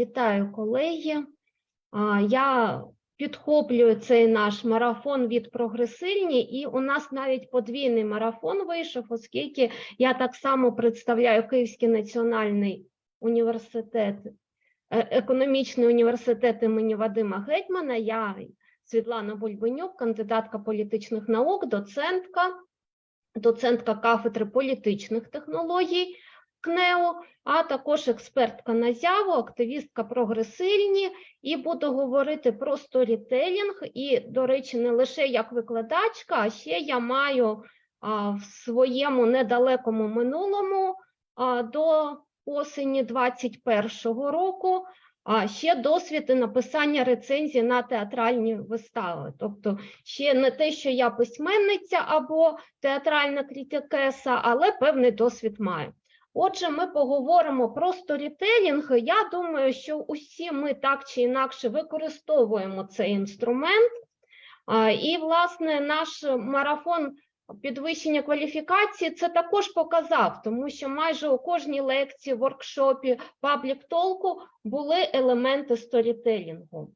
Вітаю, колеги. Я підхоплюю цей наш марафон від прогресивні, і у нас навіть подвійний марафон вийшов, оскільки я так само представляю Київський національний університет, е, економічний університет імені Вадима Гетьмана. Я Світлана Бульбенюк, кандидатка політичних наук, доцентка, доцентка кафедри політичних технологій. КНЕО, а також експертка на зяву, активістка прогресивні, і буду говорити про сторітелінг. І, до речі, не лише як викладачка, а ще я маю а, в своєму недалекому минулому а, до осені 21-го року. А ще досвід і написання рецензій на театральні вистави. Тобто, ще не те, що я письменниця або театральна критикеса, але певний досвід маю. Отже, ми поговоримо про сторітелінг. Я думаю, що усі ми так чи інакше використовуємо цей інструмент. І, власне, наш марафон підвищення кваліфікації це також показав, тому що майже у кожній лекції, воркшопі, паблік-толку були елементи сторітелінгу.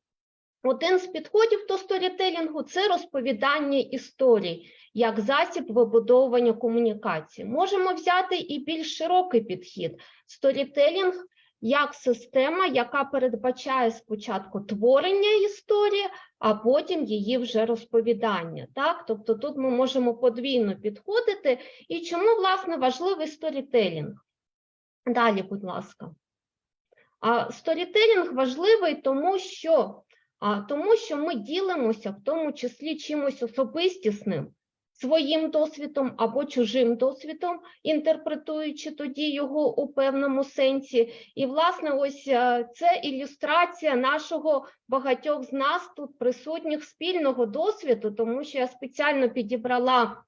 Один з підходів до сторітелінгу це розповідання історій як засіб вибудовування комунікації. Можемо взяти і більш широкий підхід: сторітелінг як система, яка передбачає спочатку творення історії, а потім її вже розповідання. Так? Тобто тут ми можемо подвійно підходити. І чому, власне, важливий сторітелінг? Далі, будь ласка. А сторітелінг важливий, тому що, тому що ми ділимося в тому числі чимось особистісним, своїм досвідом або чужим досвідом, інтерпретуючи тоді його у певному сенсі. І, власне, ось е, це ілюстрація нашого багатьох з нас тут присутніх спільного досвіду, тому що я спеціально підібрала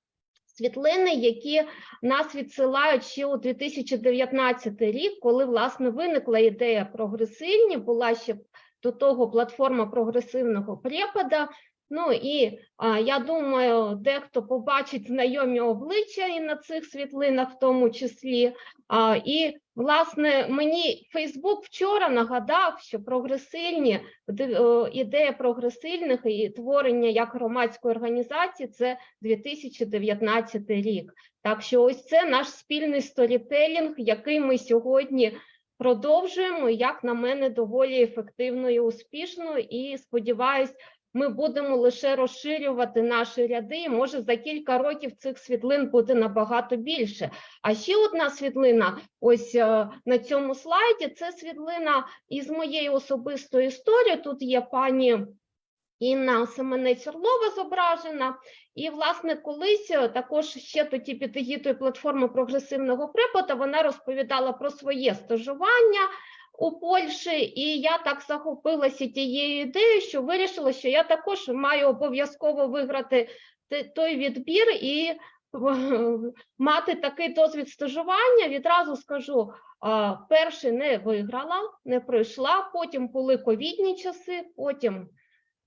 світлини, які нас відсилають ще у 2019 рік, коли власне виникла ідея прогресивні, була ще до того платформа прогресивного препада. Ну і а, я думаю, дехто побачить знайомі обличчя і на цих світлинах, в тому числі. А, і власне мені Фейсбук вчора нагадав, що прогресивні де- ідея прогресивних і творення як громадської організації це 2019 рік. Так що ось це наш спільний сторітелінг, який ми сьогодні продовжуємо, як на мене, доволі ефективно і успішно. І сподіваюсь, ми будемо лише розширювати наші ряди. і, Може, за кілька років цих світлин буде набагато більше. А ще одна світлина, ось е, на цьому слайді, це світлина із моєї особистої історії. Тут є пані. Інна Семенець Орлова зображена, і, власне, колись е, також ще тоді під егідою платформи прогресивного препода вона розповідала про своє стажування у Польщі, і я так захопилася тією ідеєю, що вирішила, що я також маю обов'язково виграти той відбір і мати такий досвід стажування. Відразу скажу, перший не виграла, не пройшла, потім були ковідні часи, потім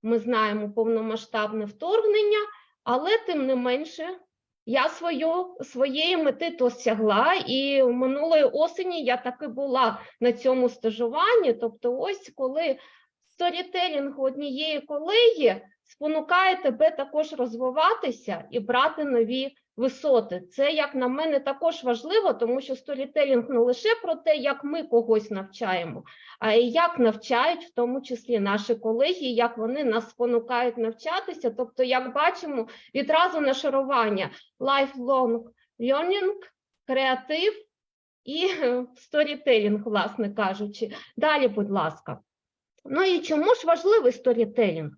ми знаємо повномасштабне вторгнення, але тим не менше я свою, своєї мети досягла, і минулої осені я таки була на цьому стажуванні. Тобто, ось коли сторітелінг однієї колеги спонукає тебе також розвиватися і брати нові висоти. Це, як на мене, також важливо, тому що сторітелінг не лише про те, як ми когось навчаємо, а й як навчають, в тому числі наші колеги, як вони нас спонукають навчатися. Тобто, як бачимо, відразу нашарування lifelong learning, креатив і сторітелінг, власне кажучи. Далі, будь ласка. Ну і чому ж важливий сторітелінг?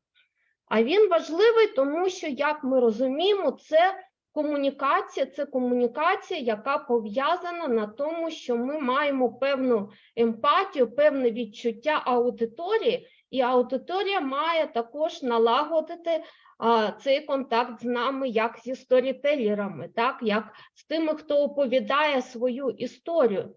А він важливий, тому що, як ми розуміємо, це комунікація, це комунікація, яка пов'язана на тому, що ми маємо певну емпатію, певне відчуття аудиторії, і аудиторія має також налагодити а, цей контакт з нами як зі сторітелерами, так як з тими, хто оповідає свою історію.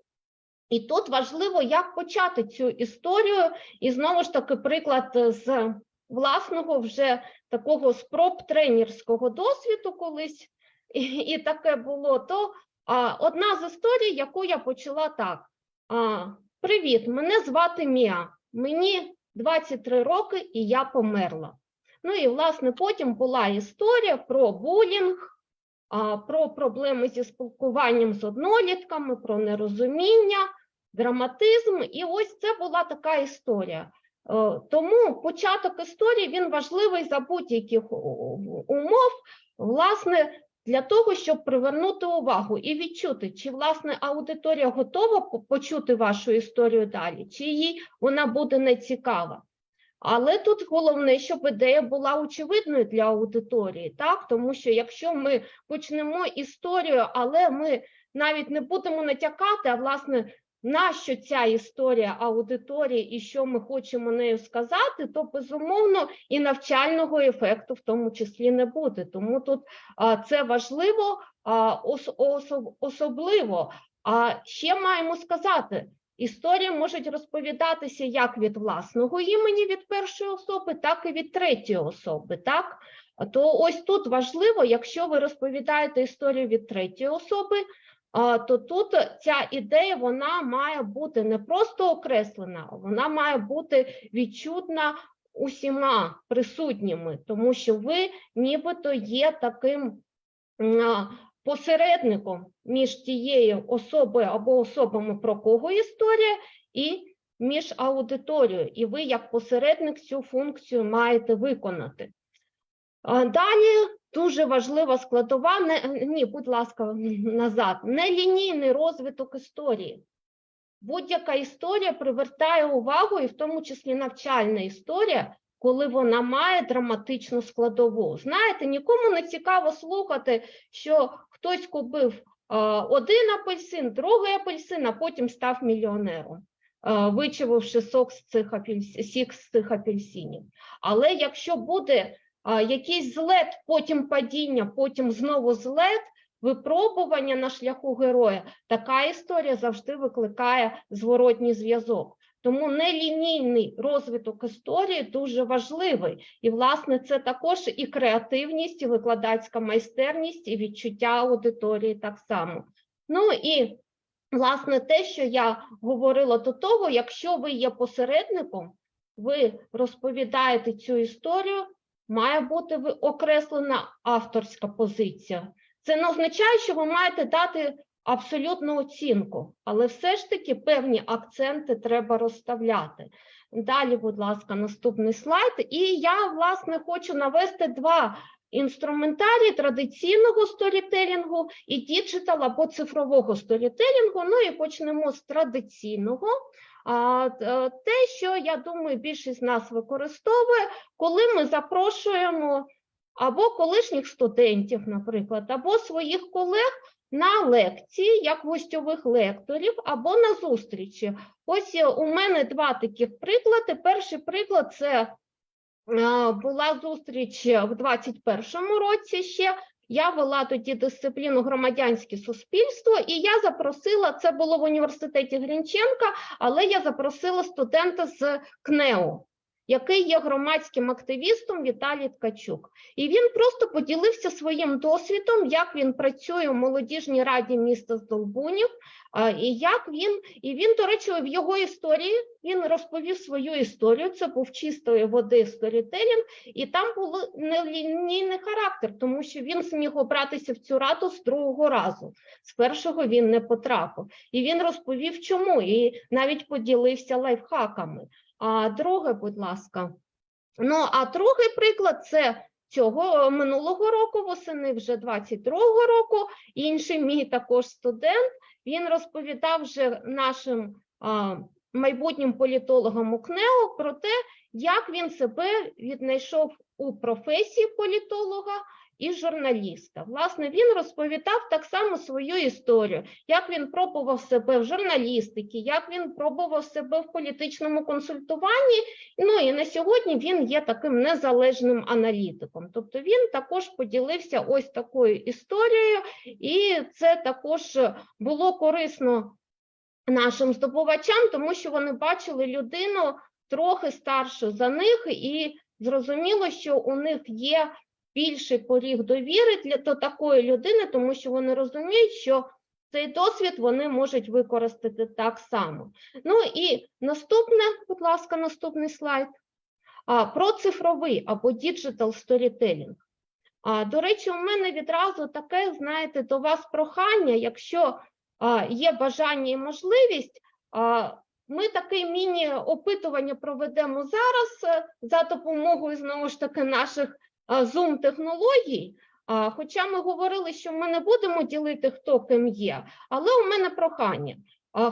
І тут важливо, як почати цю історію, і знову ж таки, приклад з власного вже такого спроб тренерського досвіду колись, і, таке було, то одна з історій, яку я почала так. Привіт, мене звати Мія. мені 23 роки і я померла. Ну і власне потім була історія про булінг, про проблеми зі спілкуванням з однолітками, про нерозуміння, драматизм. І ось це була така історія. Е, Тому початок історії він важливий за будь-яких умов, власне, для того, щоб привернути увагу і відчути, чи власне аудиторія готова почути вашу історію далі, чи їй вона буде нецікава. Але тут головне, щоб ідея була очевидною для аудиторії, так? Тому що якщо ми почнемо історію, але ми навіть не будемо натякати, а власне, на що ця історія аудиторії і що ми хочемо нею сказати, то безумовно і навчального ефекту в тому числі не буде. Тому тут а, це важливо, а, ос, особ- особливо. А ще маємо сказати, Історії можуть розповідатися як від власного імені від першої особи, так і від третьої особи. Так? То ось тут важливо, якщо ви розповідаєте історію від третьої особи, то тут ця ідея вона має бути не просто окреслена, вона має бути відчутна усіма присутніми, тому що ви нібито є таким посередником між тією особою або особами, про кого історія, і між аудиторією. І ви, як посередник, цю функцію маєте виконати. Далі дуже важлива складова, не, ні, будь ласка, назад, нелінійний розвиток історії. Будь-яка історія привертає увагу, і в тому числі навчальна історія, коли вона має драматичну складову. Знаєте, нікому не цікаво слухати, що хтось купив один апельсин, другий апельсин, а потім став мільйонером, вичавивши сок з цих апельс- сік з цих апельсинів. Але якщо буде якийсь злет, потім падіння, потім знову злет, випробування на шляху героя, така історія завжди викликає зворотній зв'язок. Тому нелінійний розвиток історії дуже важливий. І, власне, це також і креативність, і викладацька майстерність, і відчуття аудиторії так само. Ну і власне те, що я говорила до того, якщо ви є посередником, ви розповідаєте цю історію, має бути окреслена авторська позиція. Це не означає, що ви маєте дати абсолютну оцінку, але все ж таки певні акценти треба розставляти. Далі, будь ласка, наступний слайд. І я, власне, хочу навести два інструментарії традиційного сторітелінгу і діджитал або цифрового сторітелінгу. Ну і почнемо з традиційного. Е, те, що я думаю, більшість нас використовує, коли ми запрошуємо або колишніх студентів, наприклад, або своїх колег на лекції, як гостьових лекторів, або на зустрічі. Ось е, у мене два таких приклади. Перший приклад це е, була зустріч в 21-му році ще. Я вела тоді дисципліну громадянське суспільство, і я запросила це було в університеті Грінченка, але я запросила студента з КНЕУ, який є громадським активістом Віталій Ткачук. І він просто поділився своїм досвідом, як він працює у молодіжній раді міста Здолбунів, і як він, і він, до речі, в його історії він розповів свою історію. Це був чистої води сторітелінг, і там був нелінійний характер, тому що він зміг обратися в цю раду з другого разу. З першого він не потрапив. І він розповів, чому, і навіть поділився лайфхаками. А друге, будь ласка. Ну, а другий приклад це цього минулого року, восени вже 22-го року. Інший мій також студент. Він розповідав вже нашим а, майбутнім політологам УКНЕО про те, як він себе віднайшов у професії політолога і журналіста. Власне, він розповідав так само свою історію, як він пробував себе в журналістиці, як він пробував себе в політичному консультуванні. Ну і на сьогодні він є таким незалежним аналітиком. Тобто він також поділився ось такою історією, і це також було корисно нашим здобувачам, тому що вони бачили людину трохи старшу за них, і зрозуміло, що у них є більший поріг довіри для до такої людини, тому що вони розуміють, що цей досвід вони можуть використати так само. Ну і наступне, будь ласка, наступний слайд. Про цифровий або storytelling. А, До речі, у мене відразу таке, знаєте, до вас прохання, якщо є бажання і можливість, ми таке міні-опитування проведемо зараз е, за допомогою знову ж таки наших Zoom-технологій. Хоча ми говорили, що ми не будемо ділити, хто ким є, але у мене прохання.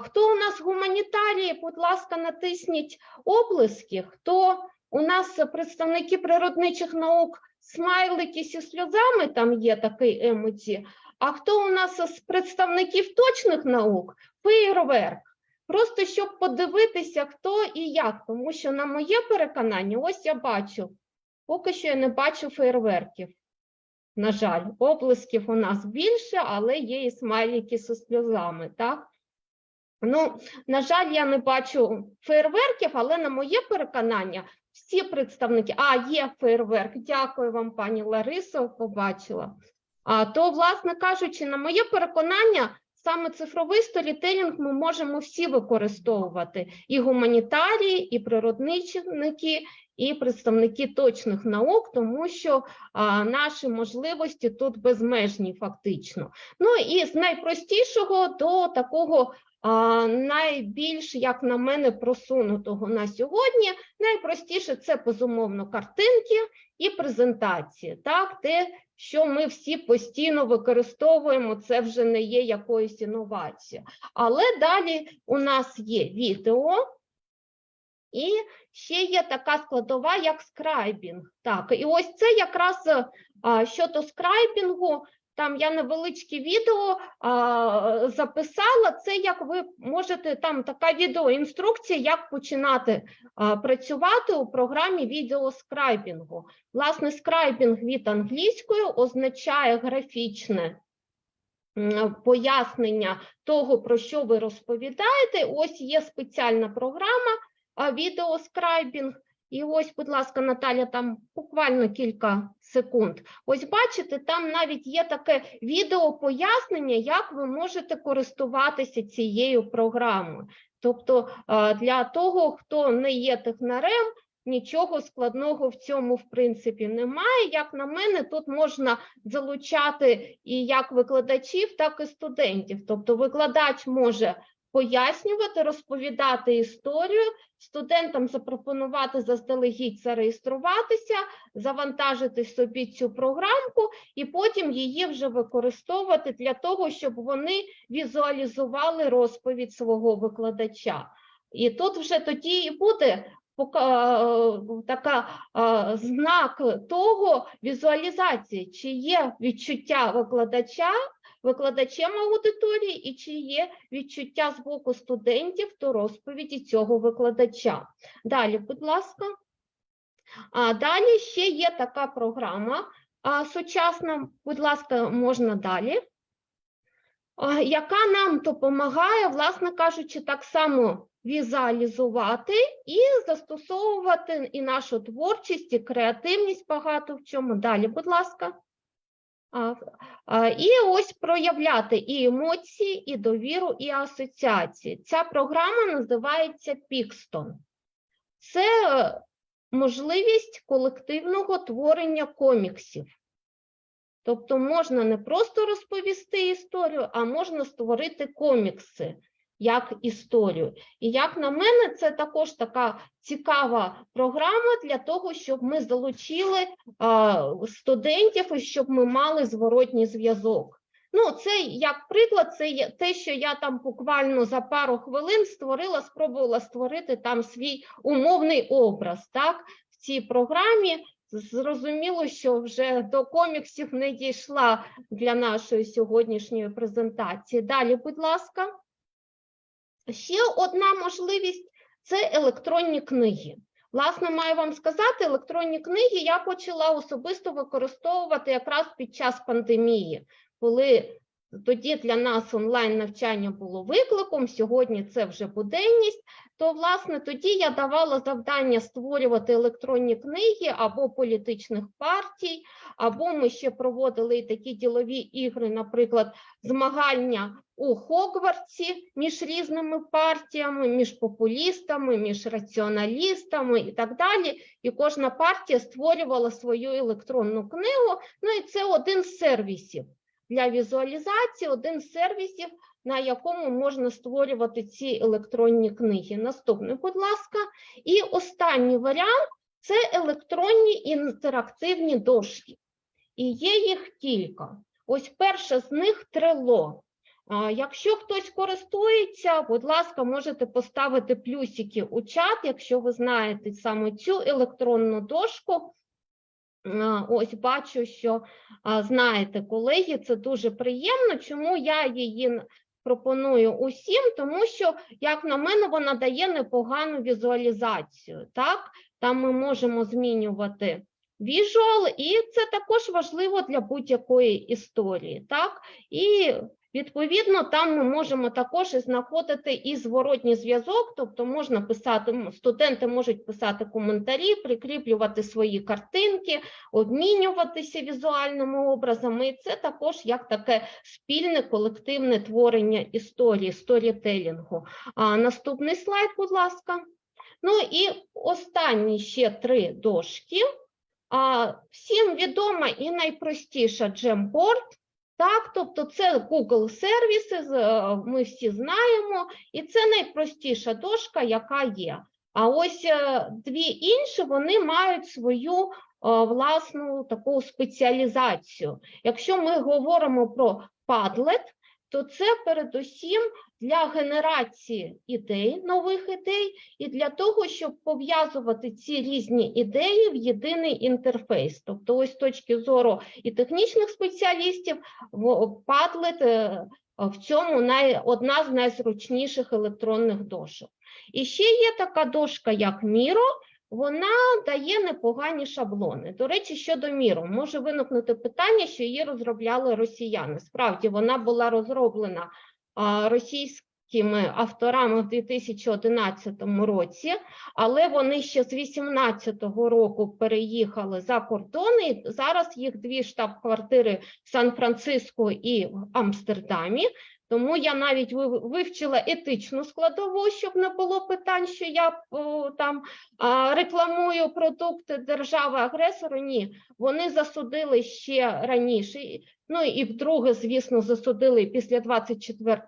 Хто у нас гуманітарії, будь ласка, натисніть облиски, хто у нас представники природничих наук, смайлики зі сльозами, там є такий емоці, а хто у нас з представників точних наук, фейерверк. Просто щоб подивитися, хто і як, тому що на моє переконання, ось я бачу, поки що я не бачу фейерверків. На жаль, оплесків у нас більше, але є і смайлики зі сльозами, так? Ну, на жаль, я не бачу фейерверків, але на моє переконання, всі представники, а є фейерверк, дякую вам, пані Ларисо, побачила. А, то, власне кажучи, на моє переконання, саме цифровий сторітелінг ми можемо всі використовувати: і гуманітарії, і природничники, і представники точних наук, тому що а, наші можливості тут безмежні, фактично. Ну і з найпростішого до такого. А, найбільш, як на мене, просунутого на сьогодні, найпростіше це безумовно картинки і презентації. Так, те, що ми всі постійно використовуємо, це вже не є якоюсь інновацією. Але далі у нас є відео, і ще є така складова, як скрайбінг. Так, і ось це якраз щодо скрайбінгу. Там я невеличке відео а, записала. Це як ви можете, там така відеоінструкція, як починати а, працювати у програмі відеоскрайбінгу. Власне, скрайбінг від англійської означає графічне пояснення того, про що ви розповідаєте. Ось є спеціальна програма а, відеоскрайбінг. І ось, будь ласка, Наталя, там буквально кілька секунд. Ось бачите, там навіть є таке відео пояснення, як ви можете користуватися цією програмою. Тобто для того, хто не є технарем, нічого складного в цьому, в принципі, немає. Як на мене, тут можна залучати і як викладачів, так і студентів. Тобто викладач може пояснювати, розповідати історію, студентам запропонувати заздалегідь зареєструватися, завантажити собі цю програмку і потім її вже використовувати для того, щоб вони візуалізували розповідь свого викладача. І тут вже тоді і буде пока- така знак того візуалізації, чи є відчуття викладача викладачем аудиторії і чи є відчуття з боку студентів до розповіді цього викладача. Далі, будь ласка. А далі ще є така програма а, сучасна, будь ласка, можна далі, а, яка нам допомагає, власне кажучи, так само візуалізувати і застосовувати і нашу творчість, і креативність багато в чому. Далі, будь ласка. І ось проявляти і емоції, і довіру, і асоціації. Ця програма називається Пікстон. Це е, можливість колективного творення коміксів. Тобто можна не просто розповісти історію, а можна створити комікси як історію. І як на мене, це також така цікава програма для того, щоб ми залучили студентів і щоб ми мали зворотній зв'язок. Ну, це як приклад, це те, що я там буквально за пару хвилин створила, спробувала створити там свій умовний образ. Так, в цій програмі зрозуміло, що вже до коміксів не дійшла для нашої сьогоднішньої презентації. Далі, будь ласка. Ще одна можливість це електронні книги. Власне, маю вам сказати, електронні книги я почала особисто використовувати якраз під час пандемії, коли тоді для нас онлайн навчання було викликом, сьогодні це вже буденність. То, власне, тоді я давала завдання створювати електронні книги або політичних партій, або ми ще проводили і такі ділові ігри, наприклад, змагання у Хогвартсі між різними партіями, між популістами, між раціоналістами і так далі. І кожна партія створювала свою електронну книгу. Ну і це один з сервісів для візуалізації, один з сервісів, на якому можна створювати ці електронні книги. Наступний, будь ласка. І останній варіант це електронні інтерактивні дошки. І є їх кілька. Ось перша з них трело. Якщо хтось користується, будь ласка, можете поставити плюсики у чат, якщо ви знаєте саме цю електронну дошку. А, Ось бачу, що знаєте, колеги, це дуже приємно. Чому я її пропоную усім? Тому що, як на мене, вона дає непогану візуалізацію. Так? Там ми можемо змінювати віжуал, і це також важливо для будь-якої історії. Так? І Відповідно, там ми можемо також знаходити і зворотній зв'язок, тобто можна писати, студенти можуть писати коментарі, прикріплювати свої картинки, обмінюватися візуальними образами. І це також як таке спільне колективне творення історії, сторітелінгу. А наступний слайд, будь ласка. Ну і останні ще три дошки. А, всім відома і найпростіша Jamboard. Так, тобто це Google сервіси, е, ми всі знаємо, і це найпростіша дошка, яка є. А ось е, дві інші вони мають свою е, власну таку спеціалізацію. Якщо ми говоримо про Padlet, то це передусім для генерації ідей, нових ідей, і для того, щоб пов'язувати ці різні ідеї в єдиний інтерфейс. Тобто, ось з точки зору і технічних спеціалістів, Padlet е, в цьому най, одна з найзручніших електронних дошок. І ще є така дошка, як Miro, вона дає непогані шаблони. До речі, щодо Miro, може виникнути питання, що її розробляли росіяни. Справді, вона була розроблена російськими авторами в 2011 році, але вони ще з 2018 року переїхали за кордон, зараз їх дві штаб-квартири в Сан-Франциско і в Амстердамі. Тому я навіть вивчила етичну складову, щоб не було питань, що я там рекламую продукти держави-агресору. Ні, вони засудили ще раніше. Ну і вдруге, звісно, засудили після 24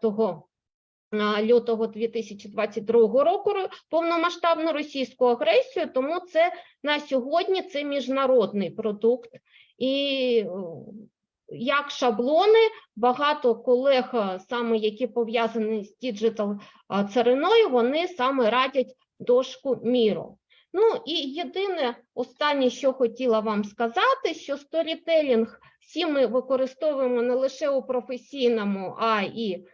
лютого 2022 року повномасштабну російську агресію, тому це на сьогодні це міжнародний продукт. І як шаблони, багато колег, саме які пов'язані з діджитал цариною, вони саме радять дошку міру. Ну і єдине останнє, що хотіла вам сказати, що сторітелінг всі ми використовуємо не лише у професійному, а і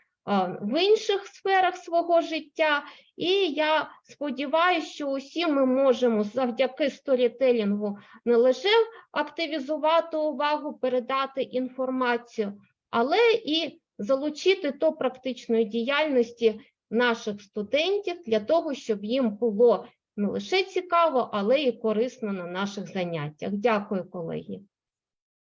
в інших сферах свого життя. І я сподіваюся, що усі ми можемо завдяки сторітелінгу не лише активізувати увагу, передати інформацію, але і залучити до практичної діяльності наших студентів для того, щоб їм було не лише цікаво, але і корисно на наших заняттях. Дякую, колеги.